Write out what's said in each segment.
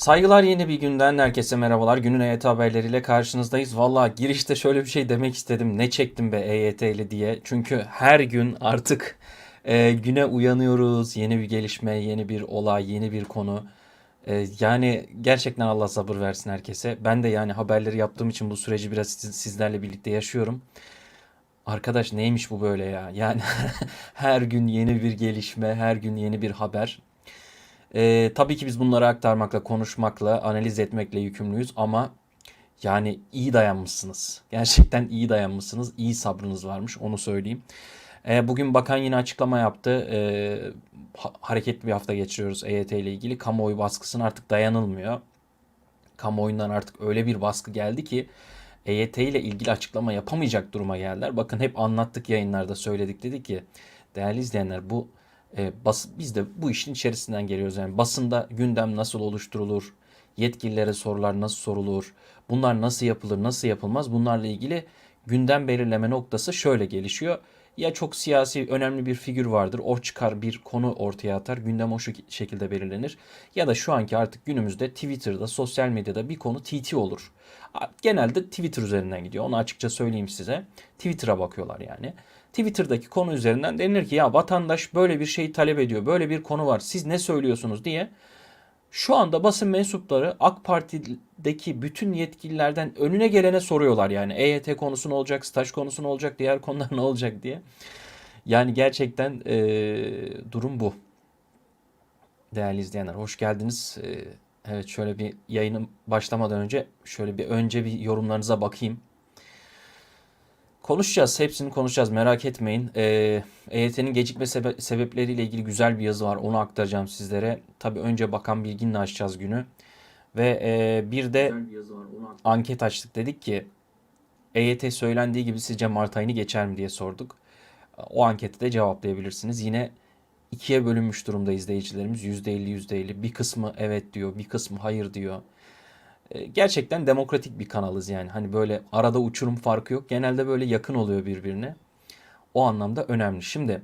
Saygılar yeni bir günden herkese merhabalar. Günün EYT haberleriyle karşınızdayız. Valla girişte şöyle bir şey demek istedim. Ne çektim be EYT'li diye. Çünkü her gün artık e, güne uyanıyoruz. Yeni bir gelişme, yeni bir olay, yeni bir konu. E, yani gerçekten Allah sabır versin herkese. Ben de yani haberleri yaptığım için bu süreci biraz siz- sizlerle birlikte yaşıyorum. Arkadaş neymiş bu böyle ya? Yani her gün yeni bir gelişme, her gün yeni bir haber. Ee, tabii ki biz bunları aktarmakla, konuşmakla, analiz etmekle yükümlüyüz ama yani iyi dayanmışsınız. Gerçekten iyi dayanmışsınız. İyi sabrınız varmış, onu söyleyeyim. Ee, bugün bakan yine açıklama yaptı. Ee, ha- hareketli bir hafta geçiriyoruz EYT ile ilgili. Kamuoyu baskısına artık dayanılmıyor. Kamuoyundan artık öyle bir baskı geldi ki EYT ile ilgili açıklama yapamayacak duruma geldiler. Bakın hep anlattık yayınlarda söyledik dedik ki değerli izleyenler bu e, bas, biz de bu işin içerisinden geliyoruz. Yani basında gündem nasıl oluşturulur, yetkililere sorular nasıl sorulur, bunlar nasıl yapılır, nasıl yapılmaz bunlarla ilgili gündem belirleme noktası şöyle gelişiyor. Ya çok siyasi önemli bir figür vardır. O çıkar bir konu ortaya atar. Gündem o şekilde belirlenir. Ya da şu anki artık günümüzde Twitter'da, sosyal medyada bir konu TT olur. Genelde Twitter üzerinden gidiyor. Onu açıkça söyleyeyim size. Twitter'a bakıyorlar yani. Twitter'daki konu üzerinden denilir ki ya vatandaş böyle bir şeyi talep ediyor. Böyle bir konu var. Siz ne söylüyorsunuz diye. Şu anda basın mensupları AK Parti'deki bütün yetkililerden önüne gelene soruyorlar yani. EYT konusu ne olacak, staj konusu ne olacak, diğer konular ne olacak diye. Yani gerçekten eee, durum bu. Değerli izleyenler hoş geldiniz. Eee, evet şöyle bir yayının başlamadan önce şöyle bir önce bir yorumlarınıza bakayım. Konuşacağız, hepsini konuşacağız merak etmeyin. Ee, EYT'nin gecikme sebe- sebepleriyle ilgili güzel bir yazı var, onu aktaracağım sizlere. Tabii önce Bakan Bilgin'le açacağız günü. Ve e, bir de anket açtık dedik ki EYT söylendiği gibi sizce Mart ayını geçer mi diye sorduk. O anketi de cevaplayabilirsiniz. Yine ikiye bölünmüş durumda izleyicilerimiz. %50 %50. Bir kısmı evet diyor, bir kısmı hayır diyor. E, Gerçekten demokratik bir kanalız yani. Hani böyle arada uçurum farkı yok. Genelde böyle yakın oluyor birbirine. O anlamda önemli. Şimdi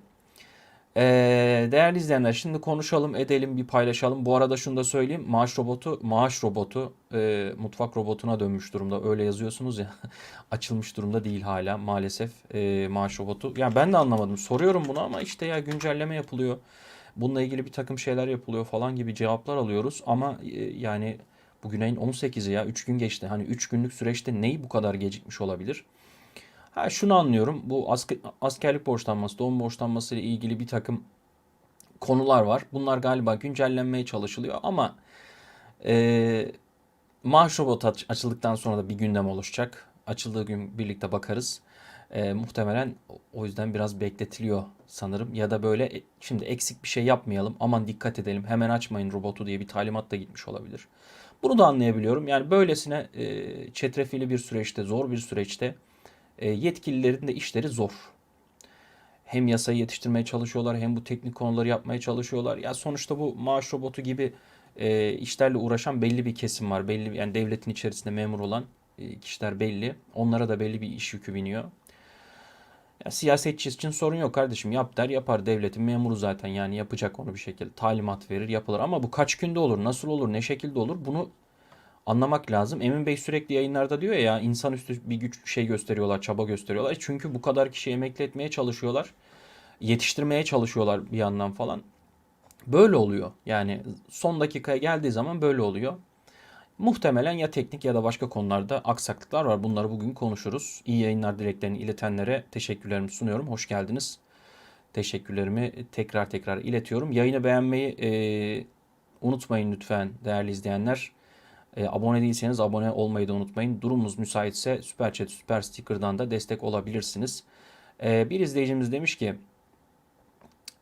e, değerli izleyenler şimdi konuşalım, edelim, bir paylaşalım. Bu arada şunu da söyleyeyim. Maaş robotu, maaş robotu e, mutfak robotuna dönmüş durumda. Öyle yazıyorsunuz ya. Açılmış durumda değil hala maalesef maaş robotu. Ya ben de anlamadım. Soruyorum bunu ama işte ya güncelleme yapılıyor. Bununla ilgili bir takım şeyler yapılıyor falan gibi cevaplar alıyoruz. Ama e, yani bugün ayın 18'i ya 3 gün geçti. Hani 3 günlük süreçte neyi bu kadar gecikmiş olabilir? Ha şunu anlıyorum. Bu asker, askerlik borçlanması, doğum borçlanması ile ilgili bir takım konular var. Bunlar galiba güncellenmeye çalışılıyor ama e, maaş robotu aç- açıldıktan sonra da bir gündem oluşacak. Açıldığı gün birlikte bakarız. E, muhtemelen o yüzden biraz bekletiliyor sanırım. Ya da böyle e, şimdi eksik bir şey yapmayalım. Aman dikkat edelim. Hemen açmayın robotu diye bir talimat da gitmiş olabilir. Bunu da anlayabiliyorum. Yani böylesine e, çetrefilli bir süreçte, zor bir süreçte e, yetkililerin de işleri zor. Hem yasayı yetiştirmeye çalışıyorlar hem bu teknik konuları yapmaya çalışıyorlar. Ya sonuçta bu maaş robotu gibi e, işlerle uğraşan belli bir kesim var. Belli yani devletin içerisinde memur olan e, kişiler belli. Onlara da belli bir iş yükü biniyor. Ya siyasetçi için sorun yok kardeşim. Yap der yapar. Devletin memuru zaten yani yapacak onu bir şekilde. Talimat verir yapılır. Ama bu kaç günde olur, nasıl olur, ne şekilde olur bunu anlamak lazım. Emin Bey sürekli yayınlarda diyor ya insanüstü bir güç şey gösteriyorlar, çaba gösteriyorlar. Çünkü bu kadar kişiyi emekli etmeye çalışıyorlar. Yetiştirmeye çalışıyorlar bir yandan falan. Böyle oluyor. Yani son dakikaya geldiği zaman böyle oluyor. Muhtemelen ya teknik ya da başka konularda aksaklıklar var. Bunları bugün konuşuruz. İyi yayınlar dileklerini iletenlere teşekkürlerimi sunuyorum. Hoş geldiniz. Teşekkürlerimi tekrar tekrar iletiyorum. Yayını beğenmeyi e, unutmayın lütfen değerli izleyenler. E, abone değilseniz abone olmayı da unutmayın. Durumumuz müsaitse Süper Chat, Süper Sticker'dan da destek olabilirsiniz. E, bir izleyicimiz demiş ki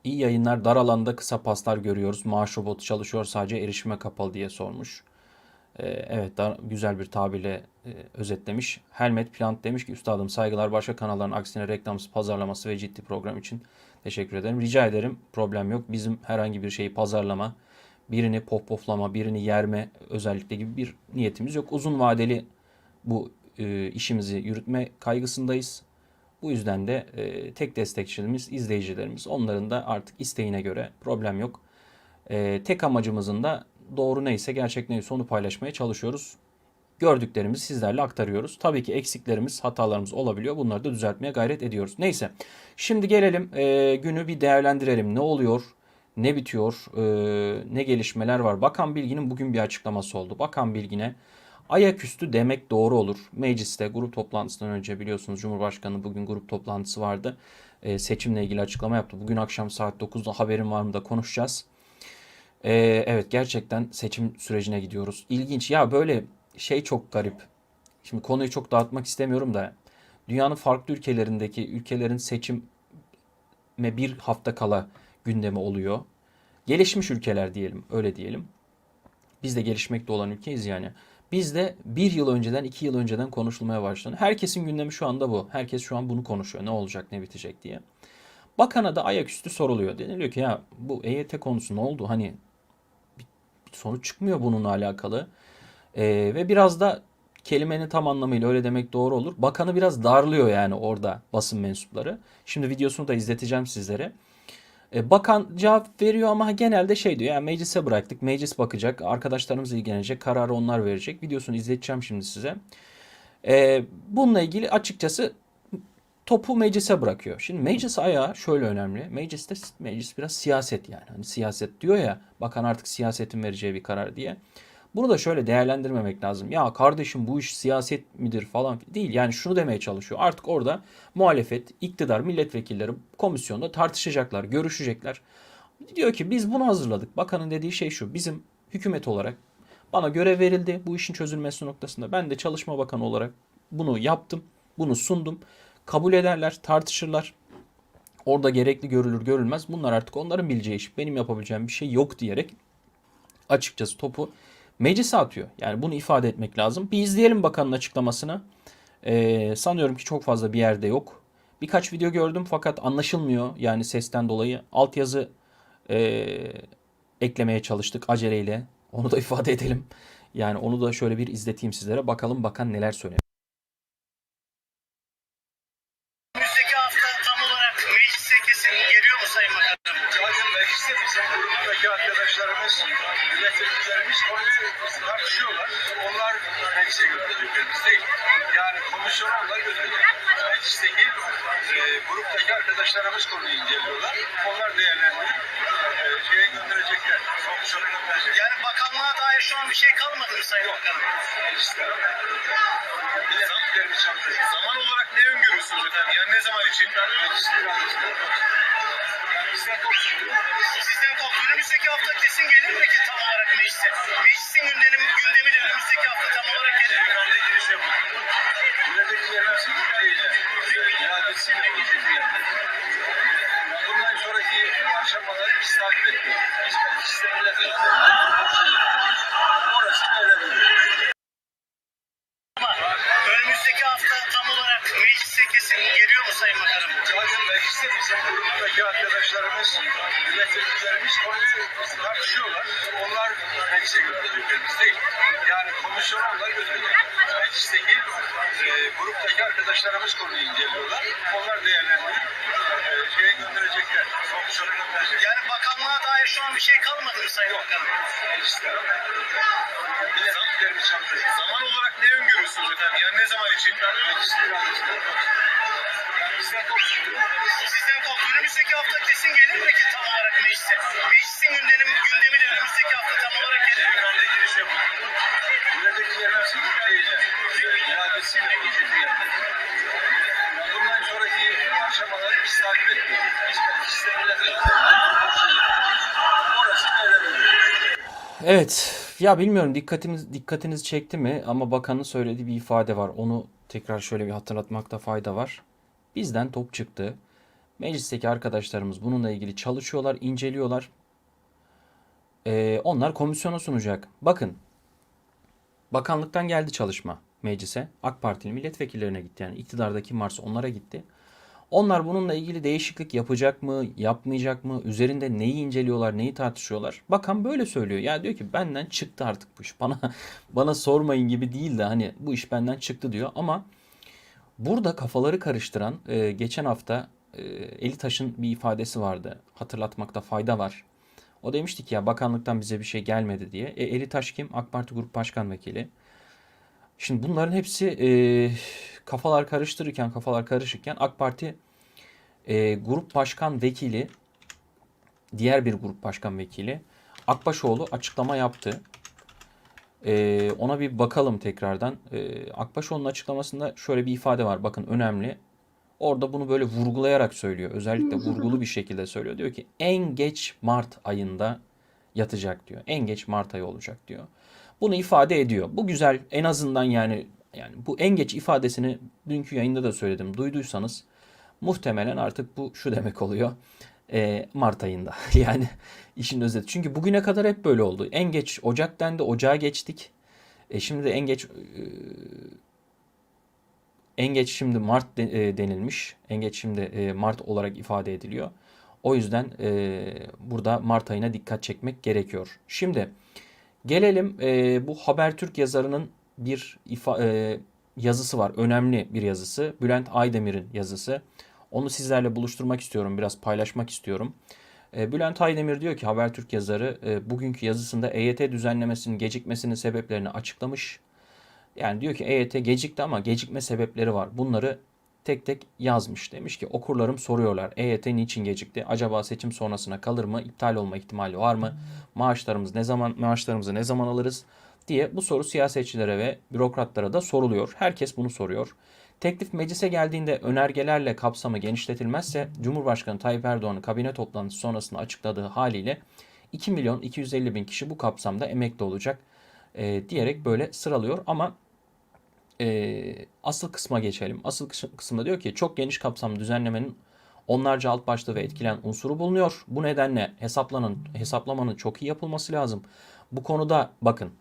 iyi yayınlar dar alanda kısa paslar görüyoruz. Maaş robotu çalışıyor sadece erişime kapalı diye sormuş. E, evet dar, güzel bir tabirle e, özetlemiş. Helmet Plant demiş ki üstadım saygılar başka kanalların aksine reklamsız pazarlaması ve ciddi program için teşekkür ederim. Rica ederim problem yok. Bizim herhangi bir şeyi pazarlama birini pohpohlama, birini yerme özellikle gibi bir niyetimiz yok. Uzun vadeli bu e, işimizi yürütme kaygısındayız. Bu yüzden de e, tek destekçilerimiz, izleyicilerimiz. Onların da artık isteğine göre problem yok. E, tek amacımızın da doğru neyse, gerçek neyse onu paylaşmaya çalışıyoruz. Gördüklerimizi sizlerle aktarıyoruz. Tabii ki eksiklerimiz, hatalarımız olabiliyor. Bunları da düzeltmeye gayret ediyoruz. Neyse. Şimdi gelelim e, günü bir değerlendirelim. Ne oluyor? Ne bitiyor? e, ne gelişmeler var? Bakan Bilgin'in bugün bir açıklaması oldu. Bakan Bilgin'e ayaküstü demek doğru olur. Mecliste grup toplantısından önce biliyorsunuz Cumhurbaşkanı bugün grup toplantısı vardı. E, seçimle ilgili açıklama yaptı. Bugün akşam saat 9'da haberim var mı da konuşacağız. E, evet gerçekten seçim sürecine gidiyoruz. İlginç. Ya böyle şey çok garip. Şimdi konuyu çok dağıtmak istemiyorum da dünyanın farklı ülkelerindeki ülkelerin seçime bir hafta kala gündemi oluyor. Gelişmiş ülkeler diyelim, öyle diyelim. Biz de gelişmekte olan ülkeyiz yani. Bizde bir yıl önceden, iki yıl önceden konuşulmaya başlandı. Herkesin gündemi şu anda bu. Herkes şu an bunu konuşuyor. Ne olacak, ne bitecek diye. Bakana da ayaküstü soruluyor. Deniliyor ki ya bu EYT konusu ne oldu? Hani sonuç çıkmıyor bununla alakalı. Ee, ve biraz da kelimenin tam anlamıyla öyle demek doğru olur. Bakanı biraz darlıyor yani orada basın mensupları. Şimdi videosunu da izleteceğim sizlere. E, Bakan cevap veriyor ama genelde şey diyor. Yani meclise bıraktık. Meclis bakacak. Arkadaşlarımız ilgilenecek. Kararı onlar verecek. Videosunu izleteceğim şimdi size. E, bununla ilgili açıkçası topu meclise bırakıyor. Şimdi meclis ayağı şöyle önemli. Mecliste meclis biraz siyaset yani. Hani siyaset diyor ya. Bakan artık siyasetin vereceği bir karar diye. Bunu da şöyle değerlendirmemek lazım. Ya kardeşim bu iş siyaset midir falan değil. Yani şunu demeye çalışıyor. Artık orada muhalefet, iktidar, milletvekilleri komisyonda tartışacaklar, görüşecekler. Diyor ki biz bunu hazırladık. Bakanın dediği şey şu. Bizim hükümet olarak bana görev verildi bu işin çözülmesi noktasında. Ben de çalışma bakanı olarak bunu yaptım. Bunu sundum. Kabul ederler, tartışırlar. Orada gerekli görülür görülmez. Bunlar artık onların bileceği iş. Benim yapabileceğim bir şey yok diyerek açıkçası topu meclise atıyor. Yani bunu ifade etmek lazım. Bir izleyelim bakanın açıklamasını. Ee, sanıyorum ki çok fazla bir yerde yok. Birkaç video gördüm fakat anlaşılmıyor. Yani sesten dolayı altyazı e, eklemeye çalıştık aceleyle. Onu da ifade edelim. Yani onu da şöyle bir izleteyim sizlere. Bakalım bakan neler söylüyor. Meclise götürecek, biz değil. Yani komisyona onlar götürecek. Meclisteki e, gruptaki arkadaşlarımız konuyu inceliyorlar. Onlar değerlendirip e, şeye gönderecekler. Komisyona gönderecekler. Yani bakanlığa dair şu an bir şey kalmadı mı Sayın Bakanım? Mecliste. Milletvekillerimiz çalışıyor. Zaman olarak ne öngörüyorsunuz efendim? Yani ne zaman için? İradesinde. Yani bizden. Sizden korktu. Önümüzdeki hafta kesin gelir mi ki tam olarak meclise? Meclisin gündemi, gündemi de önümüzdeki hafta tam olarak gelir mi? Ekranda giriş yapıyor. Milletvekillerimizin şeyle, iradesiyle olacak yani. Bundan sonraki aşamaları biz takip etmiyoruz. Biz mecliste milletvekillerimiz arkadaşlarımız konuyu inceliyorlar. Onlar değerlendirip e, şeye gönderecekler. Komisyona gönderecekler. Yani bakanlığa dair şu an bir şey kalmadı mı Sayın Bakanım? Çalışıyor. Zaman olarak ne öngörüyorsunuz efendim? Yani ne zaman için? Mecliste iradesinde. Yani bizden korkuyoruz. Sizden korktu. Önümüzdeki hafta kesin gelir mi ki tam olarak meclise? Meclisin gündemi, gündemi de önümüzdeki hafta tam olarak Evet. Ya bilmiyorum dikkatiniz dikkatiniz çekti mi ama bakanın söylediği bir ifade var. Onu tekrar şöyle bir hatırlatmakta fayda var. Bizden top çıktı. Meclisteki arkadaşlarımız bununla ilgili çalışıyorlar, inceliyorlar. Ee, onlar komisyona sunacak. Bakın, bakanlıktan geldi çalışma meclise. AK Partili milletvekillerine gitti. Yani iktidardaki kim varsa onlara gitti. Onlar bununla ilgili değişiklik yapacak mı, yapmayacak mı, üzerinde neyi inceliyorlar, neyi tartışıyorlar. Bakan böyle söylüyor. Ya diyor ki benden çıktı artık bu iş. Bana bana sormayın gibi değil de hani bu iş benden çıktı diyor. Ama burada kafaları karıştıran e, geçen hafta e, Eli Taş'ın bir ifadesi vardı. Hatırlatmakta fayda var. O demiştik ya bakanlıktan bize bir şey gelmedi diye. E, Eli Taş kim? AK Parti Grup Başkan Vekili. Şimdi bunların hepsi e, kafalar karıştırırken, kafalar karışırken AK Parti e, Grup Başkan Vekili, diğer bir Grup Başkan Vekili Akbaşoğlu açıklama yaptı. E, ona bir bakalım tekrardan. E, Akbaşoğlu'nun açıklamasında şöyle bir ifade var. Bakın önemli. Orada bunu böyle vurgulayarak söylüyor. Özellikle vurgulu bir şekilde söylüyor. Diyor ki en geç Mart ayında yatacak diyor. En geç Mart ayı olacak diyor. Bunu ifade ediyor. Bu güzel. En azından yani yani bu en geç ifadesini dünkü yayında da söyledim. Duyduysanız muhtemelen artık bu şu demek oluyor. Ee, Mart ayında. Yani işin özeti. Çünkü bugüne kadar hep böyle oldu. En geç Ocak dendi. Ocağa geçtik. E şimdi de en geç e, en geç şimdi Mart de- e, denilmiş. En geç şimdi e, Mart olarak ifade ediliyor. O yüzden e, burada Mart ayına dikkat çekmek gerekiyor. Şimdi gelelim e, bu Habertürk yazarının bir ifa, e, yazısı var. Önemli bir yazısı. Bülent Aydemir'in yazısı. Onu sizlerle buluşturmak istiyorum. Biraz paylaşmak istiyorum. E, Bülent Aydemir diyor ki Habertürk yazarı e, bugünkü yazısında EYT düzenlemesinin gecikmesinin sebeplerini açıklamış. Yani diyor ki EYT gecikti ama gecikme sebepleri var. Bunları tek tek yazmış. Demiş ki okurlarım soruyorlar. EYT niçin gecikti? Acaba seçim sonrasına kalır mı? İptal olma ihtimali var mı? Maaşlarımız ne zaman maaşlarımızı ne zaman alırız? diye bu soru siyasetçilere ve bürokratlara da soruluyor. Herkes bunu soruyor. Teklif meclise geldiğinde önergelerle kapsamı genişletilmezse Cumhurbaşkanı Tayyip Erdoğan'ın kabine toplantısı sonrasında açıkladığı haliyle 2 milyon 250 bin kişi bu kapsamda emekli olacak e, diyerek böyle sıralıyor. Ama e, asıl kısma geçelim. Asıl kıs- kısımda diyor ki çok geniş kapsamlı düzenlemenin onlarca alt başlığı ve etkilen unsuru bulunuyor. Bu nedenle hesaplanın, hesaplamanın çok iyi yapılması lazım. Bu konuda bakın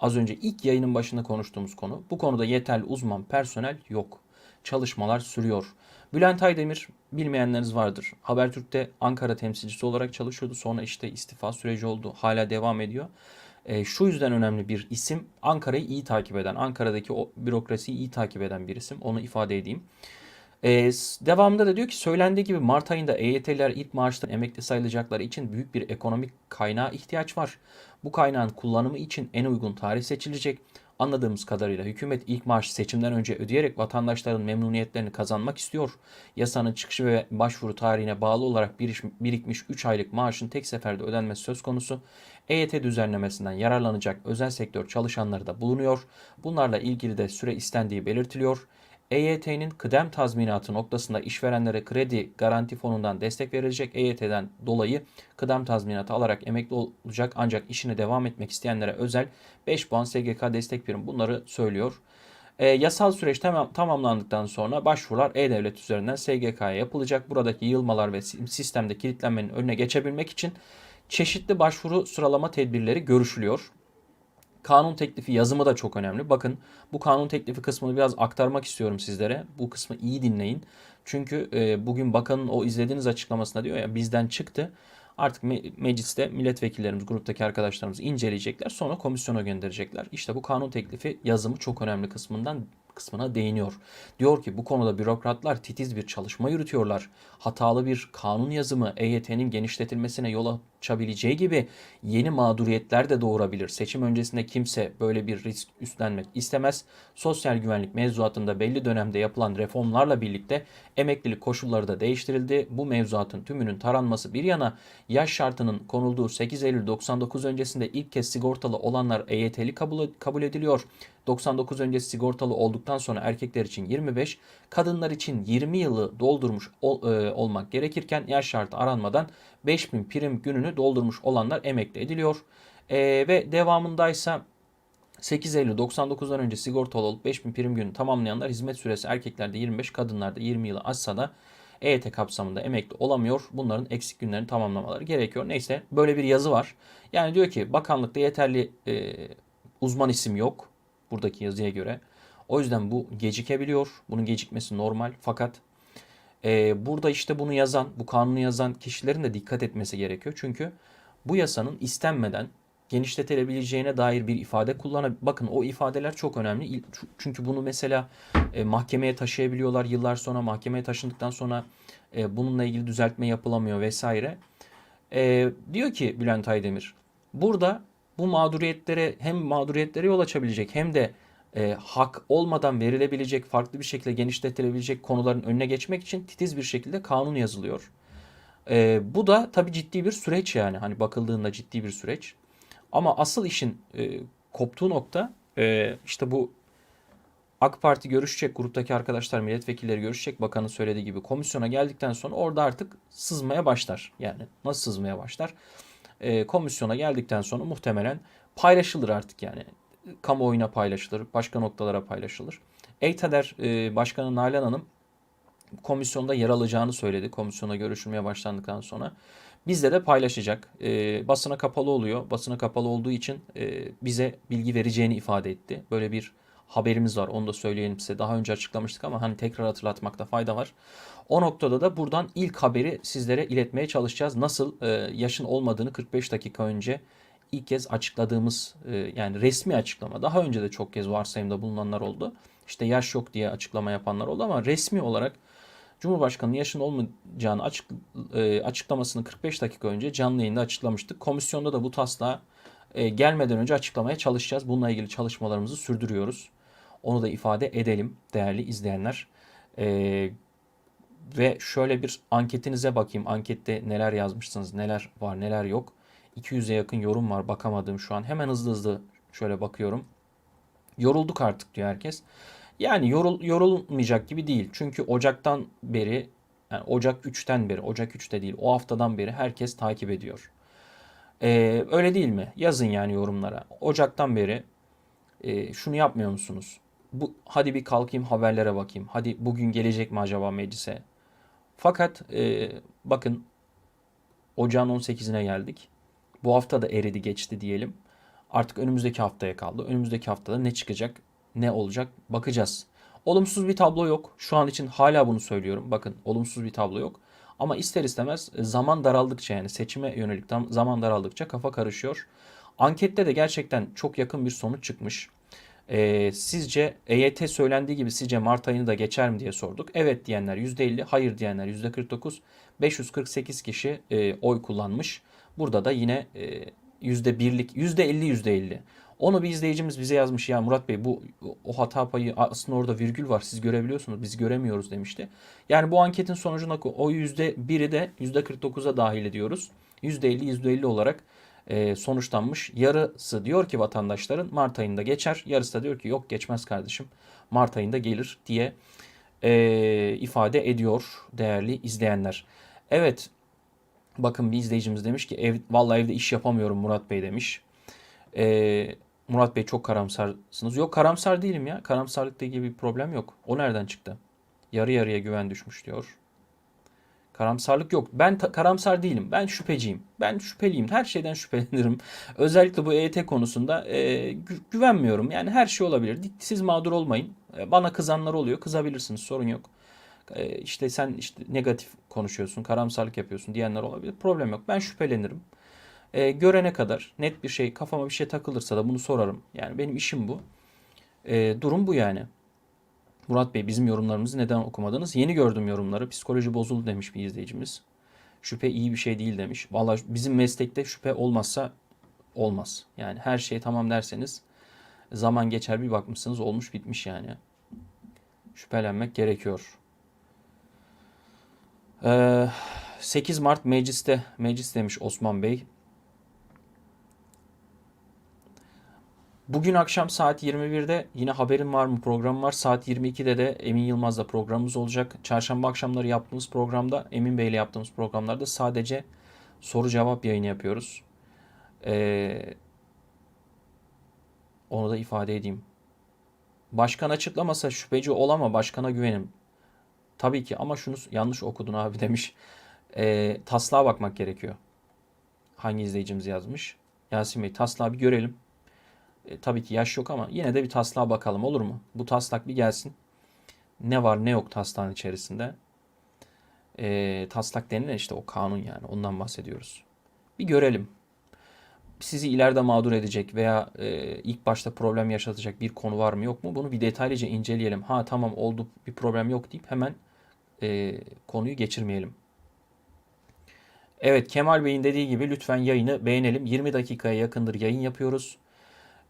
az önce ilk yayının başında konuştuğumuz konu. Bu konuda yeterli uzman personel yok. Çalışmalar sürüyor. Bülent Aydemir bilmeyenleriniz vardır. Habertürk'te Ankara temsilcisi olarak çalışıyordu. Sonra işte istifa süreci oldu. Hala devam ediyor. E, şu yüzden önemli bir isim. Ankara'yı iyi takip eden, Ankara'daki o bürokrasiyi iyi takip eden bir isim. Onu ifade edeyim. E, devamında da diyor ki söylendiği gibi Mart ayında EYT'liler ilk maaştan emekli sayılacakları için büyük bir ekonomik kaynağa ihtiyaç var. Bu kaynağın kullanımı için en uygun tarih seçilecek. Anladığımız kadarıyla hükümet ilk maaşı seçimden önce ödeyerek vatandaşların memnuniyetlerini kazanmak istiyor. Yasanın çıkışı ve başvuru tarihine bağlı olarak birikmiş 3 aylık maaşın tek seferde ödenmesi söz konusu. EYT düzenlemesinden yararlanacak özel sektör çalışanları da bulunuyor. Bunlarla ilgili de süre istendiği belirtiliyor. EYT'nin kıdem tazminatı noktasında işverenlere kredi garanti fonundan destek verilecek. EYT'den dolayı kıdem tazminatı alarak emekli olacak ancak işine devam etmek isteyenlere özel 5 puan SGK destek prim bunları söylüyor. E, yasal süreç tamam, tamamlandıktan sonra başvurular E-Devlet üzerinden SGK'ya yapılacak. Buradaki yığılmalar ve si- sistemde kilitlenmenin önüne geçebilmek için çeşitli başvuru sıralama tedbirleri görüşülüyor. Kanun teklifi yazımı da çok önemli. Bakın bu kanun teklifi kısmını biraz aktarmak istiyorum sizlere. Bu kısmı iyi dinleyin. Çünkü e, bugün bakanın o izlediğiniz açıklamasında diyor ya bizden çıktı. Artık me- mecliste milletvekillerimiz, gruptaki arkadaşlarımız inceleyecekler. Sonra komisyona gönderecekler. İşte bu kanun teklifi yazımı çok önemli kısmından kısmına değiniyor. Diyor ki bu konuda bürokratlar titiz bir çalışma yürütüyorlar. Hatalı bir kanun yazımı EYT'nin genişletilmesine yol açabileceği gibi yeni mağduriyetler de doğurabilir. Seçim öncesinde kimse böyle bir risk üstlenmek istemez. Sosyal güvenlik mevzuatında belli dönemde yapılan reformlarla birlikte emeklilik koşulları da değiştirildi. Bu mevzuatın tümünün taranması bir yana yaş şartının konulduğu 8 Eylül 99 öncesinde ilk kez sigortalı olanlar EYT'li kabul, kabul ediliyor. 99 öncesi sigortalı olduktan sonra erkekler için 25, kadınlar için 20 yılı doldurmuş ol- e, olmak gerekirken yaş şartı aranmadan 5000 prim gününü doldurmuş olanlar emekli ediliyor. E, ve devamındaysa 8 Eylül 99'dan önce sigortalı olup 5000 prim günü tamamlayanlar hizmet süresi erkeklerde 25, kadınlarda 20 yılı aşsa da EYT kapsamında emekli olamıyor. Bunların eksik günlerini tamamlamaları gerekiyor. Neyse böyle bir yazı var. Yani diyor ki bakanlıkta yeterli e, uzman isim yok buradaki yazıya göre. O yüzden bu gecikebiliyor. Bunun gecikmesi normal. Fakat e, burada işte bunu yazan, bu kanunu yazan kişilerin de dikkat etmesi gerekiyor. Çünkü bu yasanın istenmeden genişletilebileceğine dair bir ifade kullanabilir. Bakın o ifadeler çok önemli. Çünkü bunu mesela e, mahkemeye taşıyabiliyorlar. Yıllar sonra mahkemeye taşındıktan sonra e, bununla ilgili düzeltme yapılamıyor vesaire. Ee, diyor ki Bülent Aydemir, burada bu mağduriyetlere hem mağduriyetlere yol açabilecek hem de e, hak olmadan verilebilecek, farklı bir şekilde genişletilebilecek konuların önüne geçmek için titiz bir şekilde kanun yazılıyor. Ee, bu da tabii ciddi bir süreç yani hani bakıldığında ciddi bir süreç. Ama asıl işin e, koptuğu nokta e, işte bu AK Parti görüşecek, gruptaki arkadaşlar, milletvekilleri görüşecek. Bakanın söylediği gibi komisyona geldikten sonra orada artık sızmaya başlar. Yani nasıl sızmaya başlar? E, komisyona geldikten sonra muhtemelen paylaşılır artık yani. Kamuoyuna paylaşılır, başka noktalara paylaşılır. EYTADER e, Başkanı Nalan Hanım komisyonda yer alacağını söyledi. Komisyona görüşülmeye başlandıktan sonra. Bizde de paylaşacak. E, basına kapalı oluyor. Basına kapalı olduğu için e, bize bilgi vereceğini ifade etti. Böyle bir haberimiz var. Onu da söyleyelim size. Daha önce açıklamıştık ama hani tekrar hatırlatmakta fayda var. O noktada da buradan ilk haberi sizlere iletmeye çalışacağız. Nasıl e, yaşın olmadığını 45 dakika önce ilk kez açıkladığımız e, yani resmi açıklama. Daha önce de çok kez varsayımda bulunanlar oldu. İşte yaş yok diye açıklama yapanlar oldu ama resmi olarak Cumhurbaşkanı yaşın olmayacağını açık, e, açıklamasını 45 dakika önce canlı yayında açıklamıştık. Komisyonda da bu taslağı e, gelmeden önce açıklamaya çalışacağız. Bununla ilgili çalışmalarımızı sürdürüyoruz. Onu da ifade edelim değerli izleyenler. E, ve şöyle bir anketinize bakayım. Ankette neler yazmışsınız, neler var, neler yok. 200'e yakın yorum var bakamadığım şu an. Hemen hızlı hızlı şöyle bakıyorum. Yorulduk artık diyor herkes. Yani yorul, yorulmayacak gibi değil. Çünkü Ocak'tan beri, yani Ocak 3'ten beri, Ocak 3'te değil, o haftadan beri herkes takip ediyor. Ee, öyle değil mi? Yazın yani yorumlara. Ocak'tan beri e, şunu yapmıyor musunuz? Bu, hadi bir kalkayım haberlere bakayım. Hadi bugün gelecek mi acaba meclise? Fakat e, bakın Ocağın 18'ine geldik. Bu hafta da eridi geçti diyelim. Artık önümüzdeki haftaya kaldı. Önümüzdeki haftada ne çıkacak, ne olacak bakacağız. Olumsuz bir tablo yok. Şu an için hala bunu söylüyorum. Bakın olumsuz bir tablo yok. Ama ister istemez zaman daraldıkça yani seçime yönelik tam zaman daraldıkça kafa karışıyor. Ankette de gerçekten çok yakın bir sonuç çıkmış. Ee, sizce EYT söylendiği gibi sizce Mart ayını da geçer mi diye sorduk. Evet diyenler %50, hayır diyenler %49. 548 kişi e, oy kullanmış. Burada da yine e, %1'lik, %50 %50. Onu bir izleyicimiz bize yazmış ya Murat Bey bu o hata payı aslında orada virgül var siz görebiliyorsunuz biz göremiyoruz demişti. Yani bu anketin sonucuna o %1'i de %49'a dahil ediyoruz. %50 %50 olarak e, sonuçlanmış. Yarısı diyor ki vatandaşların Mart ayında geçer. Yarısı da diyor ki yok geçmez kardeşim Mart ayında gelir diye e, ifade ediyor değerli izleyenler. Evet bakın bir izleyicimiz demiş ki ev, vallahi evde iş yapamıyorum Murat Bey demiş. Eee Murat Bey çok karamsarsınız. Yok karamsar değilim ya. Karamsarlıkla ilgili bir problem yok. O nereden çıktı? Yarı yarıya güven düşmüş diyor. Karamsarlık yok. Ben karamsar değilim. Ben şüpheciyim. Ben şüpheliyim. Her şeyden şüphelenirim. Özellikle bu EYT konusunda e, gü- güvenmiyorum. Yani her şey olabilir. Siz mağdur olmayın. E, bana kızanlar oluyor. Kızabilirsiniz. Sorun yok. E, işte sen işte negatif konuşuyorsun, karamsarlık yapıyorsun diyenler olabilir. Problem yok. Ben şüphelenirim. E, görene kadar net bir şey kafama bir şey takılırsa da bunu sorarım. Yani benim işim bu. E, durum bu yani. Murat Bey bizim yorumlarımızı neden okumadınız? Yeni gördüm yorumları. Psikoloji bozuldu demiş bir izleyicimiz. Şüphe iyi bir şey değil demiş. Vallahi bizim meslekte şüphe olmazsa olmaz. Yani her şey tamam derseniz zaman geçer bir bakmışsınız olmuş bitmiş yani. Şüphelenmek gerekiyor. Ee, 8 Mart mecliste meclis demiş Osman Bey. Bugün akşam saat 21'de yine haberin var mı programı var. Saat 22'de de Emin Yılmaz'la programımız olacak. Çarşamba akşamları yaptığımız programda Emin Bey'le yaptığımız programlarda sadece soru cevap yayını yapıyoruz. Ee, onu da ifade edeyim. Başkan açıklamasa şüpheci ol ama başkana güvenim. Tabii ki ama şunu yanlış okudun abi demiş. Ee, taslağa bakmak gerekiyor. Hangi izleyicimiz yazmış? Yasin Bey taslağı bir görelim. E, tabii ki yaş yok ama yine de bir taslağa bakalım olur mu? Bu taslak bir gelsin. Ne var ne yok taslağın içerisinde. E, taslak denilen işte o kanun yani ondan bahsediyoruz. Bir görelim. Sizi ileride mağdur edecek veya e, ilk başta problem yaşatacak bir konu var mı yok mu? Bunu bir detaylıca inceleyelim. Ha tamam oldu bir problem yok deyip hemen e, konuyu geçirmeyelim. Evet Kemal Bey'in dediği gibi lütfen yayını beğenelim. 20 dakikaya yakındır yayın yapıyoruz.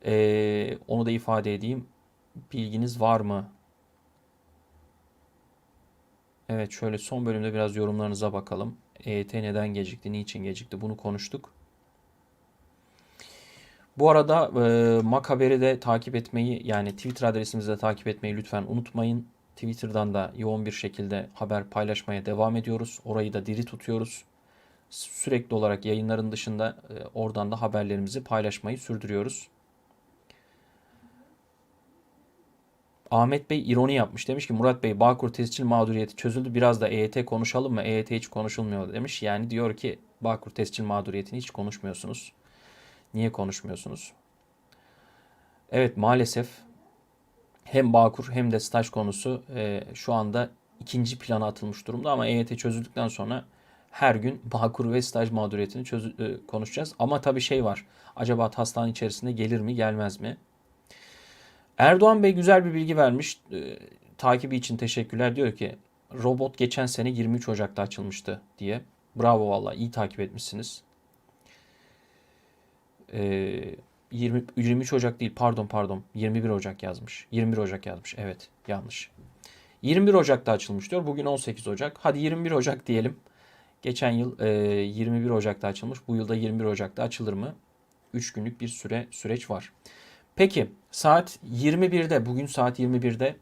Ee, onu da ifade edeyim. Bilginiz var mı? Evet şöyle son bölümde biraz yorumlarınıza bakalım. EYT neden gecikti, niçin gecikti bunu konuştuk. Bu arada e, Mak Haber'i de takip etmeyi yani Twitter adresimizi de takip etmeyi lütfen unutmayın. Twitter'dan da yoğun bir şekilde haber paylaşmaya devam ediyoruz. Orayı da diri tutuyoruz. Sürekli olarak yayınların dışında e, oradan da haberlerimizi paylaşmayı sürdürüyoruz. Ahmet Bey ironi yapmış. Demiş ki Murat Bey Bağkur tescil mağduriyeti çözüldü. Biraz da EYT konuşalım mı? EYT hiç konuşulmuyor demiş. Yani diyor ki Bağkur tescil mağduriyetini hiç konuşmuyorsunuz. Niye konuşmuyorsunuz? Evet maalesef hem Bağkur hem de staj konusu e, şu anda ikinci plana atılmış durumda ama EYT çözüldükten sonra her gün Bağkur ve staj mağduriyetini çözü- e, konuşacağız. Ama tabii şey var. Acaba taslağın içerisinde gelir mi gelmez mi? Erdoğan Bey güzel bir bilgi vermiş. E, takibi için teşekkürler. Diyor ki robot geçen sene 23 Ocak'ta açılmıştı diye. Bravo valla iyi takip etmişsiniz. E, 20, 23 Ocak değil pardon pardon 21 Ocak yazmış. 21 Ocak yazmış evet yanlış. 21 Ocak'ta açılmış diyor. Bugün 18 Ocak. Hadi 21 Ocak diyelim. Geçen yıl e, 21 Ocak'ta açılmış. Bu yılda 21 Ocak'ta açılır mı? 3 günlük bir süre süreç var. Peki saat 21'de bugün saat 21'de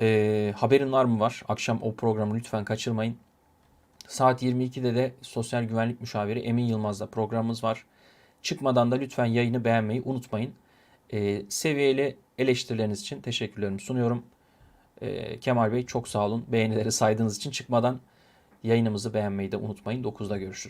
e, haberin var mı var? Akşam o programı lütfen kaçırmayın. Saat 22'de de Sosyal Güvenlik Müşaviri Emin Yılmaz'la programımız var. Çıkmadan da lütfen yayını beğenmeyi unutmayın. E, seviyeli eleştirileriniz için teşekkürlerimi sunuyorum. E, Kemal Bey çok sağ olun. Beğenileri saydığınız için çıkmadan yayınımızı beğenmeyi de unutmayın. 9'da görüşürüz.